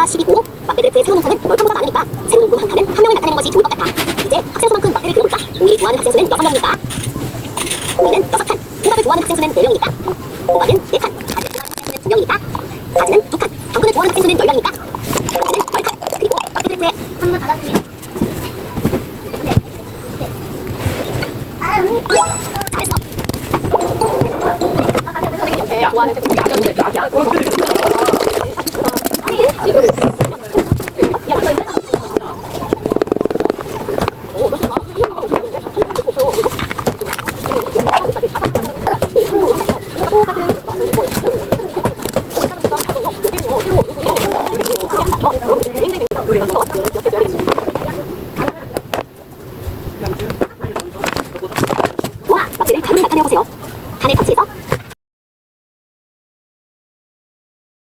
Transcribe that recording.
10과 12고 막대그래프의 새로운 문서는 멀쩡보다 많으니까 새로운 한 칸은 한 명을 나타내는 것이 좋을 것 같아. 이제 학생 수만큼 막대를 그려볼까? 우리 좋아하는 학생 수는 6명이니까. 우리는 6칸, 해답을 좋아하는 학생 수는 4명이니까. 오빠는 4칸, 아들 좋아하는 학생 수는 2명이니까. 가지는 2칸, 당근을 좋아하는 학생 수는 10명이니까. 가지는 10칸, 그리고 막대그래프의 한번 받아주세요. 잘했어. 좋아하는 책, 간을 같이